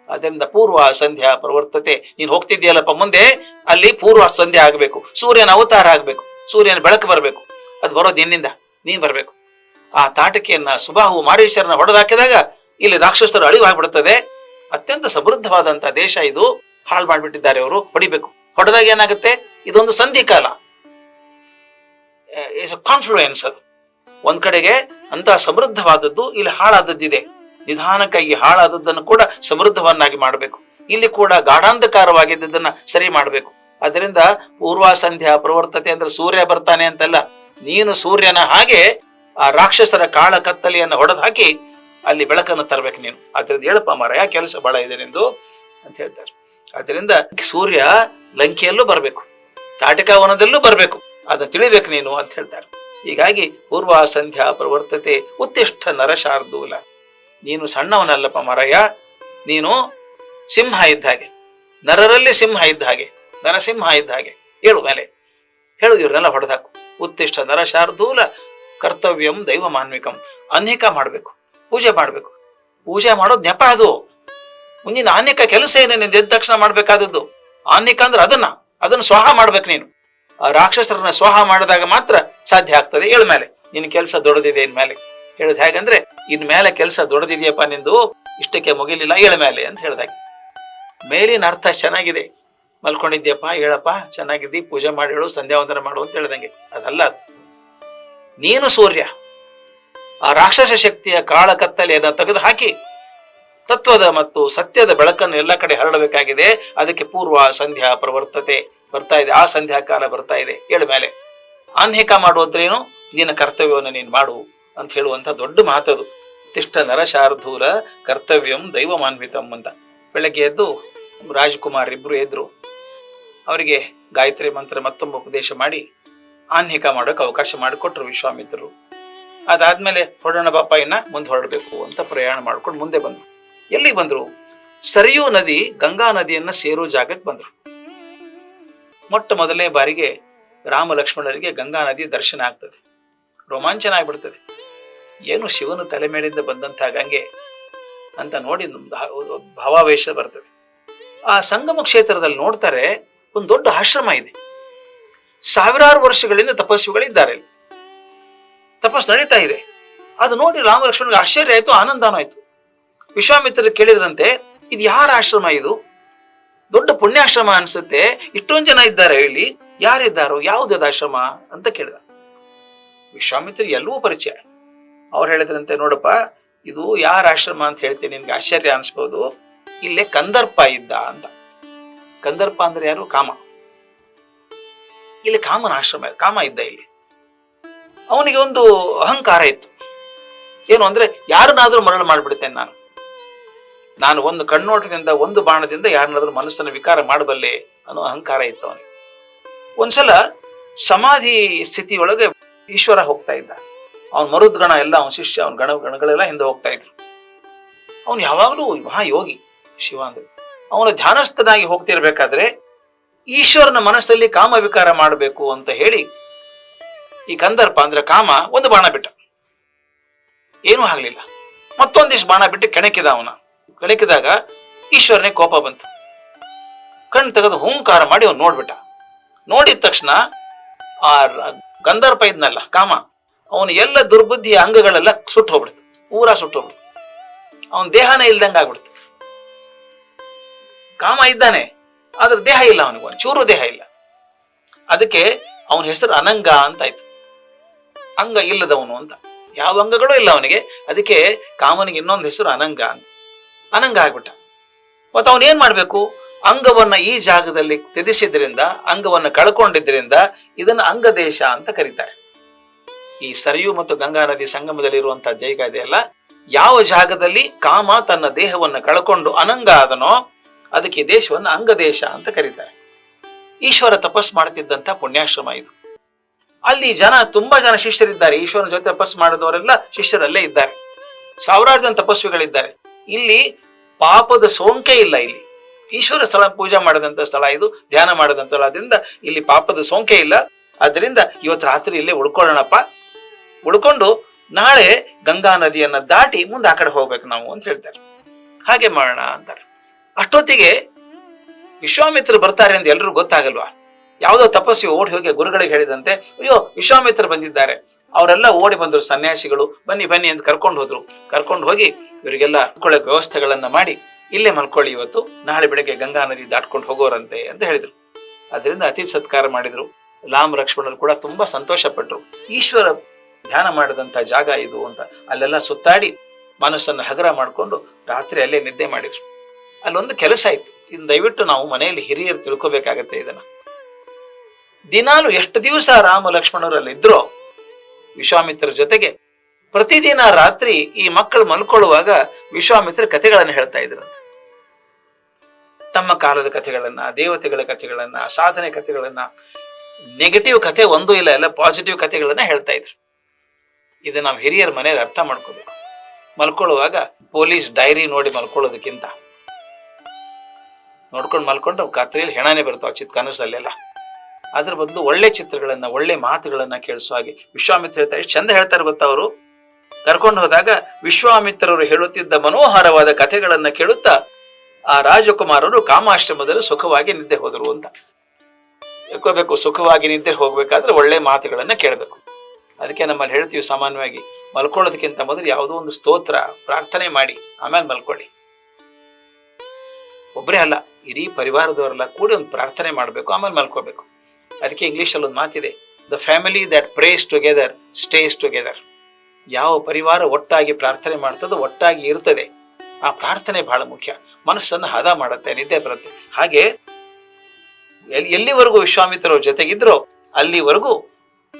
ಅದರಿಂದ ಪೂರ್ವ ಸಂಧ್ಯಾ ಪ್ರವರ್ತತೆ. ನೀನ್ ಹೋಗ್ತಿದ್ಯಲ್ಲಪ್ಪ ಮುಂದೆ? ಅಲ್ಲಿ ಪೂರ್ವ ಸಂಧ್ಯೆ ಆಗ್ಬೇಕು. ಸೂರ್ಯನ ಅವತಾರ ಆಗ್ಬೇಕು. ಸೂರ್ಯನ ಬೆಳಕು ಬರಬೇಕು. ಅದು ಬರೋದು ನಿನ್ನಿಂದ ನೀನ್ ಬರಬೇಕು. ಆ ತಾಟಕಿಯನ್ನ ಸುಬಾಹು ಮಾರೇಶ್ವರನ ಹೊಡೆದಾಕಿದಾಗ ಇಲ್ಲಿ ರಾಕ್ಷಸರು ಅಳಿವಾಗ್ಬಿಡುತ್ತದೆ ಅತ್ಯಂತ ಸಮೃದ್ಧವಾದಂತ ದೇಶ ಇದು. ಹಾಳು ಮಾಡ್ಬಿಟ್ಟಿದ್ದಾರೆ ಅವರು. ಹೊಡಿಬೇಕು. ಹೊಡೆದಾಗ ಏನಾಗುತ್ತೆ? ಇದೊಂದು ಸಂಧಿ ಕಾಲ. ಕಾನ್ಫ್ಲೂಯೆನ್ಸ್ ಅದು. ಒಂದ್ ಕಡೆಗೆ ಅಂತ ಸಮೃದ್ಧವಾದದ್ದು, ಇಲ್ಲಿ ಹಾಳಾದದ್ದಿದೆ. ನಿಧಾನಕ್ಕಾಗಿ ಹಾಳಾದದ್ದನ್ನು ಕೂಡ ಸಮೃದ್ಧವನ್ನಾಗಿ ಮಾಡಬೇಕು. ಇಲ್ಲಿ ಕೂಡ ಗಾಢಾಂಧಕಾರವಾಗಿದ್ದನ್ನ ಸರಿ ಮಾಡಬೇಕು. ಅದರಿಂದ ಪೂರ್ವ ಸಂಧ್ಯಾ ಪ್ರವರ್ತತೆ ಅಂದ್ರೆ ಸೂರ್ಯ ಬರ್ತಾನೆ ಅಂತಲ್ಲ, ನೀನು ಸೂರ್ಯನ ಹಾಗೆ ಆ ರಾಕ್ಷಸರ ಕಾಳ ಕತ್ತಲೆಯನ್ನು ಹೊಡೆದು ಹಾಕಿ ಅಲ್ಲಿ ಬೆಳಕನ್ನು ತರಬೇಕು ನೀನು. ಅದರಿಂದ ಹೇಳಪ್ಪ ಮರ ಕೆಲಸ ಬಹಳ ಇದೆ ನಿಂದು ಅಂತ ಹೇಳ್ತಾರೆ. ಅದರಿಂದ ಸೂರ್ಯ ಲಂಕೆಯಲ್ಲೂ ಬರಬೇಕು, ತಾಟಿಕಾವನದಲ್ಲೂ ಬರಬೇಕು, ಅದನ್ನ ತಿಳಿಬೇಕು ನೀನು ಅಂತ ಹೇಳ್ತಾರೆ. ಹೀಗಾಗಿ ಪೂರ್ವ ಸಂಧ್ಯಾ ಪ್ರವರ್ತತೆ ಉತ್ತಿಷ್ಠ ನರಶಾರ್ದೂಲ. ನೀನು ಸಣ್ಣವನಲ್ಲಪ್ಪ ಮರಯ್ಯ ನೀನು ಸಿಂಹ ಇದ್ದ ಹಾಗೆ. ನರರಲ್ಲಿ ಸಿಂಹ ಇದ್ದ ಹಾಗೆ, ನರಸಿಂಹ ಇದ್ದ ಹಾಗೆ. ಹೇಳು ಮೇಲೆ. ಹೇಳು, ಇವ್ರನ್ನೆಲ್ಲ ಹೊಡೆದಾಕು. ನರ ಶಾರ್ದೂಲ ಕರ್ತವ್ಯಂ ದೈವ ಮಾನ್ವಿಕಂ ಅನೇಕ ಮಾಡಬೇಕು. ಪೂಜೆ ಮಾಡಬೇಕು. ಪೂಜೆ ಮಾಡೋದು ನೆಪ ಅದು. ಮುಂದಿನ ಅನೇಕ ಕೆಲಸ ಏನೇನು ನೀನು ಎದ್ದ ತಕ್ಷಣ ಮಾಡ್ಬೇಕಾದದ್ದು. ಆನ್ಯಕ ಅಂದ್ರೆ ಅದನ್ನ ಅದನ್ನ ಸ್ವಾಹ ಮಾಡ್ಬೇಕು ನೀನು. ಆ ರಾಕ್ಷಸರನ್ನ ಸ್ವಾಹ ಮಾಡಿದಾಗ ಮಾತ್ರ ಸಾಧ್ಯ ಆಗ್ತದೆ. ಹೇಳ ಮೇಲೆ. ನಿನ್ನ ಕೆಲಸ ದೊಡ್ಡದಿದೆ ಇನ್ ಮೇಲೆ. ಹೇಳುದು ಹೇಗಂದ್ರೆ, ಇನ್ ಮೇಲೆ ಕೆಲಸ ದೊಡ್ಡದಿದೆಯಪ್ಪ ನಿಂದು, ಇಷ್ಟಕ್ಕೆ ಮುಗಿಲಿಲ್ಲ, ಹೇಳ ಮೇಲೆ ಅಂತ ಹೇಳ್ದಾಗ ಮೇಲಿನ ಅರ್ಥ ಚೆನ್ನಾಗಿದೆ. ಮಲ್ಕೊಂಡಿದ್ಯಪ್ಪ, ಹೇಳಪ್ಪ, ಚೆನ್ನಾಗಿದ್ದಿ, ಪೂಜೆ ಮಾಡಿ ಹೇಳು, ಸಂಧ್ಯಾ ವಂದನ ಮಾಡು ಅಂತ ಹೇಳ್ದಂಗೆ. ಅದಲ್ಲ. ನೀನು ಸೂರ್ಯ. ಆ ರಾಕ್ಷಸ ಶಕ್ತಿಯ ಕಾಳ ಕತ್ತಲೆಯನ್ನ ತೆಗೆದು ಹಾಕಿ, ತತ್ವದ ಮತ್ತು ಸತ್ಯದ ಬೆಳಕನ್ನು ಎಲ್ಲ ಕಡೆ ಹರಡಬೇಕಾಗಿದೆ. ಅದಕ್ಕೆ ಪೂರ್ವ ಸಂಧ್ಯಾ ಪ್ರವರ್ತತೆ ಬರ್ತಾ ಇದೆ. ಆ ಸಂಧ್ಯಾ ಕಾಲ ಬರ್ತಾ ಇದೆ. ಹೇಳ ಮೇಲೆ. ಆನ್ಹಿಕ ಮಾಡುವುದ್ರೇನು ನಿನ್ನ ಕರ್ತವ್ಯವನ್ನು ನೀನು ಮಾಡು ಅಂತ ಹೇಳುವಂತ ದೊಡ್ಡ ಮಾತದು ತಿಷ್ಟ ನರಶಾರ್ಧೂಲ ಕರ್ತವ್ಯಂ ದೈವಮಾನ್ವಿತಂ ಅಂತ. ಬೆಳಗ್ಗೆ ಎದ್ದು ರಾಜ್ಕುಮಾರ್ ಇಬ್ರು ಎದ್ರು. ಅವರಿಗೆ ಗಾಯತ್ರಿ ಮಂತ್ರ ಮತ್ತೊಮ್ಮೆ ಉಪದೇಶ ಮಾಡಿ ಆನ್ಹಿಕ ಮಾಡೋಕೆ ಅವಕಾಶ ಮಾಡಿಕೊಟ್ರು ವಿಶ್ವಾಮಿತ್ರರು. ಅದಾದ್ಮೇಲೆ ಹೊರಡೋಣ ಬಾಪ, ಇನ್ನ ಮುಂದೆ ಹೊರಡಬೇಕು ಅಂತ ಪ್ರಯಾಣ ಮಾಡ್ಕೊಂಡು ಮುಂದೆ ಬಂದ್ರು. ಎಲ್ಲಿ ಬಂದ್ರು? ಸರಿಯೂ ನದಿ, ಗಂಗಾ ನದಿಯನ್ನ ಸೇರೋ ಜಾಗಕ್ಕೆ ಬಂದ್ರು. ಮೊಟ್ಟ ಮೊದಲನೇ ಬಾರಿಗೆ ರಾಮ ಲಕ್ಷ್ಮಣರಿಗೆ ಗಂಗಾ ನದಿ ದರ್ಶನ ಆಗ್ತದೆ. ರೋಮಾಂಚನ ಆಗ್ಬಿಡ್ತದೆ. ಏನು ಶಿವನ ತಲೆ ಮೇಲಿಂದ ಬಂದಂತಹ ಗಂಗೆ ಅಂತ ನೋಡಿ ಭಾವಾವೇಶ ಬರ್ತದೆ. ಆ ಸಂಗಮ ಕ್ಷೇತ್ರದಲ್ಲಿ ನೋಡ್ತಾರೆ ಒಂದು ದೊಡ್ಡ ಆಶ್ರಮ ಇದೆ. ಸಾವಿರಾರು ವರ್ಷಗಳಿಂದ ತಪಸ್ವಿಗಳಿದ್ದಾರೆ. ತಪಸ್ ನಡೀತಾ ಇದೆ. ಅದು ನೋಡಿ ರಾಮ ಲಕ್ಷ್ಮಣಗೆ ಆಶ್ಚರ್ಯ ಆಯ್ತು, ಆನಂದನೂ ಆಯ್ತು. ವಿಶ್ವಾಮಿತ್ರರು ಕೇಳಿದ್ರಂತೆ, ಇದು ಯಾರ ಆಶ್ರಮ ಇದು? ದೊಡ್ಡ ಪುಣ್ಯಾಶ್ರಮ ಅನ್ಸುತ್ತೆ, ಇಷ್ಟೊಂದು ಜನ ಇದ್ದಾರೆ ಹೇಳಿ ಯಾರಿದ್ದಾರೋ ಯಾವುದದ ಆಶ್ರಮ ಅಂತ ಕೇಳಿದ. ವಿಶ್ವಾಮಿತ್ರ ಎಲ್ಲವೂ ಪರಿಚಯ. ಅವ್ರು ಹೇಳಿದ್ರಂತೆ, ನೋಡಪ್ಪ, ಇದು ಯಾರ ಆಶ್ರಮ ಅಂತ ಹೇಳ್ತೀನಿ, ನಿನ್ಗೆ ಆಶ್ಚರ್ಯ ಅನ್ಸ್ಬೋದು. ಇಲ್ಲೇ ಕಂದರ್ಪ ಇದ್ದ ಅಂತ. ಕಂದರ್ಪ ಅಂದ್ರೆ ಯಾರು? ಕಾಮ. ಇಲ್ಲಿ ಕಾಮನ ಆಶ್ರಮ, ಕಾಮ ಇದ್ದ ಇಲ್ಲಿ. ಅವನಿಗೆ ಒಂದು ಅಹಂಕಾರ ಇತ್ತು. ಏನು ಅಂದ್ರೆ, ಯಾರನ್ನಾದ್ರೂ ಮರಳು ಮಾಡ್ಬಿಡ್ತೇನೆ ನಾನು. ನಾನು ಒಂದು ಕಣ್ಣೋಟದಿಂದ, ಒಂದು ಬಾಣದಿಂದ ಯಾರನ್ನಾದ್ರೂ ಮನಸ್ಸನ್ನ ವಿಕಾರ ಮಾಡಬಲ್ಲೆ ಅನ್ನೋ ಅಹಂಕಾರ ಇತ್ತು ಅವನಿಗೆ. ಒಂದ್ಸಲ ಸಮಾಧಿ ಸ್ಥಿತಿಯೊಳಗೆ ಈಶ್ವರ ಹೋಗ್ತಾ ಇದ್ದ. ಅವನ ಮರುದ್ಗಣ ಎಲ್ಲ, ಅವನ ಶಿಷ್ಯ, ಅವನ ಗಣ ಗಣಗಳೆಲ್ಲ ಹಿಂದೆ ಹೋಗ್ತಾ ಇದ್ರು. ಅವನು ಯಾವಾಗಲೂ ಮಹಾಯೋಗಿ. ಶಿವ ಅಂದ್ರೆ. ಅವನು ಧ್ಯಾನಸ್ಥನಾಗಿ ಹೋಗ್ತಿರ್ಬೇಕಾದ್ರೆ ಈಶ್ವರನ ಮನಸ್ಸಲ್ಲಿ ಕಾಮ ವಿಕಾರ ಮಾಡಬೇಕು ಅಂತ ಹೇಳಿ ಈ ಕಂದರ್ಪ ಅಂದ್ರೆ ಕಾಮ ಒಂದು ಬಾಣ ಬಿಟ್ಟ ಏನೂ ಆಗ್ಲಿಲ್ಲ. ಮತ್ತೊಂದಿಷ್ಟು ಬಾಣ ಬಿಟ್ಟು ಕೆಣಕಿದ ಅವನ. ಕೆಣಕಿದಾಗ ಈಶ್ವರನೇ ಕೋಪ ಬಂತು. ಕಣ್ ತೆಗೆದು ಹೂಂಕಾರ ಮಾಡಿ ಅವ್ನು ನೋಡ್ಬಿಟ್ಟ. ನೋಡಿದ ತಕ್ಷಣ ಆ ಗಂಧರ್ಪ ಇದ್ನಲ್ಲ, ಕಾಮ, ಅವನು ಎಲ್ಲ ದುರ್ಬುದ್ಧಿಯ ಅಂಗಗಳೆಲ್ಲ ಸುಟ್ಟು ಹೋಗ್ಬಿಡ್ತು. ಊರ ಸುಟ್ಟು ಹೋಗ್ಬಿಡ್ತು. ಅವನ ದೇಹನೇ ಇಲ್ದಂಗ ಆಗ್ಬಿಡ್ತು ಕಾಮ ಇದ್ದಾನೆ, ಆದ್ರೆ ದೇಹ ಇಲ್ಲ ಅವನಿಗೆ ಚೂರು ದೇಹ ಇಲ್ಲ. ಅದಕ್ಕೆ ಅವನ ಹೆಸರು ಅನಂಗ ಅಂತ ಆಯ್ತು. ಅಂಗ ಇಲ್ಲದವನು ಅಂತ. ಯಾವ ಅಂಗಗಳು ಇಲ್ಲ ಅವನಿಗೆ. ಅದಕ್ಕೆ ಕಾಮನಿಗೆ ಇನ್ನೊಂದು ಹೆಸರು ಅನಂಗ ಅಂತ. ಅನಂಗ ಆಗ್ಬಿಟ್ಟ. ಮತ್ತೆ ಅವನ್ ಏನ್ ಮಾಡ್ಬೇಕು? ಅಂಗವನ್ನ ಈ ಜಾಗದಲ್ಲಿ ತ್ಯಜಿಸಿದ್ರಿಂದ, ಅಂಗವನ್ನ ಕಳ್ಕೊಂಡಿದ್ರಿಂದ ಇದನ್ನ ಅಂಗದೇಶ ಅಂತ ಕರೀತಾರೆ. ಈ ಸರಿಯು ಮತ್ತು ಗಂಗಾ ನದಿ ಸಂಗಮದಲ್ಲಿ ಇರುವಂತಹ ಜಾಗ ಇದೆಯಲ್ಲ, ಯಾವ ಜಾಗದಲ್ಲಿ ಕಾಮ ತನ್ನ ದೇಹವನ್ನ ಕಳ್ಕೊಂಡು ಅನಂಗ ಆದನೋ ಅದಕ್ಕೆ ದೇಶವನ್ನ ಅಂಗದೇಶ ಅಂತ ಕರೀತಾರೆ. ಈಶ್ವರ ತಪಸ್ ಮಾಡ್ತಿದ್ದಂತ ಪುಣ್ಯಾಶ್ರಮ ಇದು. ಅಲ್ಲಿ ಜನ, ತುಂಬಾ ಜನ ಶಿಷ್ಯರಿದ್ದಾರೆ. ಈಶ್ವರನ ಜೊತೆ ತಪಸ್ ಮಾಡಿದವರೆಲ್ಲ ಶಿಷ್ಯರಲ್ಲೇ ಇದ್ದಾರೆ. ಸಾವಿರಾರು ಜನ ತಪಸ್ವಿಗಳಿದ್ದಾರೆ. ಇಲ್ಲಿ ಪಾಪದ ಸೋಂಕೆ ಇಲ್ಲ ಇಲ್ಲಿ. ಈಶ್ವರ ಸ್ಥಳ ಪೂಜೆ ಮಾಡದಂತ ಸ್ಥಳ ಇದು, ಧ್ಯಾನ ಮಾಡದಂತ ಅದರಿಂದ ಇಲ್ಲಿ ಪಾಪದ ಸೋಂಕೆ ಇಲ್ಲ. ಅದರಿಂದ ಇವತ್ತು ರಾತ್ರಿ ಇಲ್ಲೇ ಉಳ್ಕೊಳ್ಳೋಣಪ್ಪ. ಉಳ್ಕೊಂಡು ನಾಳೆ ಗಂಗಾ ನದಿಯನ್ನ ದಾಟಿ ಮುಂದೆ ಆ ಕಡೆ ಹೋಗ್ಬೇಕು ನಾವು ಅಂತ ಹೇಳ್ತಾರೆ. ಹಾಗೆ ಮಾಡೋಣ ಅಂತಾರೆ. ಅಷ್ಟೊತ್ತಿಗೆ ವಿಶ್ವಾಮಿತ್ರ ಬರ್ತಾರೆ ಅಂತ ಎಲ್ರಿಗೂ ಗೊತ್ತಾಗಲ್ವಾ? ಯಾವುದೋ ತಪಸ್ವಿ ಓಡಿ ಹೋಗಿ ಗುರುಗಳಿಗೆ ಹೇಳಿದಂತೆ, ಅಯ್ಯೋ ವಿಶ್ವಾಮಿತ್ರ ಬಂದಿದ್ದಾರೆ. ಅವರೆಲ್ಲ ಓಡಿ ಬಂದರು, ಸನ್ಯಾಸಿಗಳು, ಬನ್ನಿ ಬನ್ನಿ ಅಂತ ಕರ್ಕೊಂಡು ಹೋದ್ರು. ಕರ್ಕೊಂಡು ಹೋಗಿ ಇವರಿಗೆಲ್ಲ ಮಲ್ಕೊಳ್ಳೋಕೆ ವ್ಯವಸ್ಥೆಗಳನ್ನ ಮಾಡಿ, ಇಲ್ಲೇ ಮಲ್ಕೊಳ್ಳಿ ಇವತ್ತು, ನಾಳೆ ಬೆಳಗ್ಗೆ ಗಂಗಾ ನದಿ ದಾಟ್ಕೊಂಡು ಹೋಗೋರಂತೆ ಅಂತ ಹೇಳಿದ್ರು. ಅದರಿಂದ ಅತಿ ಸತ್ಕಾರ ಮಾಡಿದ್ರು. ರಾಮ ಲಕ್ಷ್ಮಣರು ಕೂಡ ತುಂಬಾ ಸಂತೋಷ ಪಟ್ರು ಈಶ್ವರ ಧ್ಯಾನ ಮಾಡಿದಂತ ಜಾಗ ಇದು ಅಂತ ಅಲ್ಲೆಲ್ಲ ಸುತ್ತಾಡಿ ಮನಸ್ಸನ್ನು ಹಗರ ಮಾಡಿಕೊಂಡು ರಾತ್ರಿ ಅಲ್ಲೇ ನಿದ್ದೆ ಮಾಡಿದ್ರು. ಅಲ್ಲೊಂದು ಕೆಲಸ ಆಯ್ತು. ಇದನ್ನ ದಯವಿಟ್ಟು ನಾವು ಮನೆಯಲ್ಲಿ ಹಿರಿಯರು ತಿಳ್ಕೊಬೇಕಾಗತ್ತೆ ಇದನ್ನ. ದಿನಾಲು ಎಷ್ಟು ದಿವಸ ರಾಮ ಲಕ್ಷ್ಮಣರು ಅಲ್ಲಿದ್ರೋ ವಿಶ್ವಾಮಿತ್ರ ಜೊತೆಗೆ ಪ್ರತಿದಿನ ರಾತ್ರಿ ಈ ಮಕ್ಕಳು ಮಲ್ಕೊಳ್ಳುವಾಗ ವಿಶ್ವಾಮಿತ್ರ ಕಥೆಗಳನ್ನು ಹೇಳ್ತಾ ಇದ್ರು. ತಮ್ಮ ಕಾಲದ ಕಥೆಗಳನ್ನ, ದೇವತೆಗಳ ಕಥೆಗಳನ್ನ, ಸಾಧನೆ ಕಥೆಗಳನ್ನ ನೆಗೆಟಿವ್ ಕಥೆ ಒಂದೂ ಇಲ್ಲ, ಎಲ್ಲ ಪಾಸಿಟಿವ್ ಕಥೆಗಳನ್ನ ಹೇಳ್ತಾ ಇದ್ರು. ಇದನ್ನ ನಾವು ಹಿರಿಯರ ಮನೆಯಲ್ಲಿ ಅರ್ಥ ಮಾಡ್ಕೋಬೇಕು. ಮಲ್ಕೊಳ್ಳುವಾಗ ಪೊಲೀಸ್ ಡೈರಿ ನೋಡಿ ಮಲ್ಕೊಳ್ಳೋದಕ್ಕಿಂತ ನೋಡ್ಕೊಂಡು ಮಲ್ಕೊಂಡು ಕತ್ರಿಯಲ್ಲಿ ಹೆಣನೇ ಬರ್ತಾವ ಚಿತ್ ಕನಸಲ್ಲೆಲ್ಲ. ಅದ್ರ ಬದಲು ಒಳ್ಳೆ ಚಿತ್ರಗಳನ್ನ, ಒಳ್ಳೆ ಮಾತುಗಳನ್ನ ಕೇಳಿಸುವ ಹಾಗೆ ವಿಶ್ವಾಮಿತ್ರ ಹೇಳ್ತಾರೆ ಎಷ್ಟು ಚಂದ ಹೇಳ್ತಾರೆ ಗೊತ್ತಾ ಅವರು? ಕರ್ಕೊಂಡು ಹೋದಾಗ ವಿಶ್ವಾಮಿತ್ರರು ಹೇಳುತ್ತಿದ್ದ ಮನೋಹರವಾದ ಕಥೆಗಳನ್ನ ಕೇಳುತ್ತಾ ಆ ರಾಜಕುಮಾರರು ಕಾಮಾಶ್ರಮದಲ್ಲಿ ಸುಖವಾಗಿ ನಿದ್ದೆ ಹೋದರು ಅಂತ. ಎಕ್ಕೋಬೇಕು ಸುಖವಾಗಿ ನಿದ್ದೆ ಹೋಗ್ಬೇಕಾದ್ರೆ ಒಳ್ಳೆ ಮಾತುಗಳನ್ನ ಕೇಳಬೇಕು. ಅದಕ್ಕೆ ನಮ್ಮಲ್ಲಿ ಹೇಳ್ತೀವಿ ಸಾಮಾನ್ಯವಾಗಿ ಮಲ್ಕೊಳ್ಳೋದಕ್ಕಿಂತ ಮೊದಲು ಯಾವುದೋ ಒಂದು ಸ್ತೋತ್ರ, ಪ್ರಾರ್ಥನೆ ಮಾಡಿ, ಆಮೇಲೆ ಮಲ್ಕೊಳ್ಳಿ. ಒಬ್ಬರೇ ಅಲ್ಲ, ಇಡೀ ಪರಿವಾರದವರೆಲ್ಲ ಕೂಡಿ ಒಂದು ಪ್ರಾರ್ಥನೆ ಮಾಡಬೇಕು, ಆಮೇಲೆ ಮಲ್ಕೋಬೇಕು. ಅದಕ್ಕೆ ಇಂಗ್ಲೀಷಲ್ಲಿ ಒಂದು ಮಾತಿದೆ the family that prays together stays together ಯಾವ ಪರಿವಾರ ಒಟ್ಟಾಗಿ ಪ್ರಾರ್ಥನೆ ಮಾಡ್ತದೋ ಒಟ್ಟಾಗಿ ಇರ್ತದೆ. ಆ ಪ್ರಾರ್ಥನೆ ಬಹಳ ಮುಖ್ಯ. ಮನಸ್ಸನ್ನು ಹದ ಮಾಡುತ್ತೆ, ನಿದ್ದೆ ಬರುತ್ತೆ. ಹಾಗೆ ಎಲ್- ಎಲ್ಲಿವರೆಗೂ ವಿಶ್ವಾಮಿತ್ರರ ಜೊತೆಗಿದ್ರೋ, ಅಲ್ಲಿವರೆಗೂ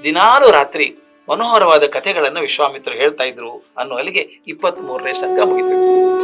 ದಿನಾಲು ರಾತ್ರಿ ಮನೋಹರವಾದ ಕಥೆಗಳನ್ನು ವಿಶ್ವಾಮಿತ್ರರು ಹೇಳ್ತಾ ಇದ್ರು ಅನ್ನೋ ಅಲ್ಲಿಗೆ ಇಪ್ಪತ್ತ್ ಮೂರನೇ ಸರ್ಗ ಮುಗಿತು.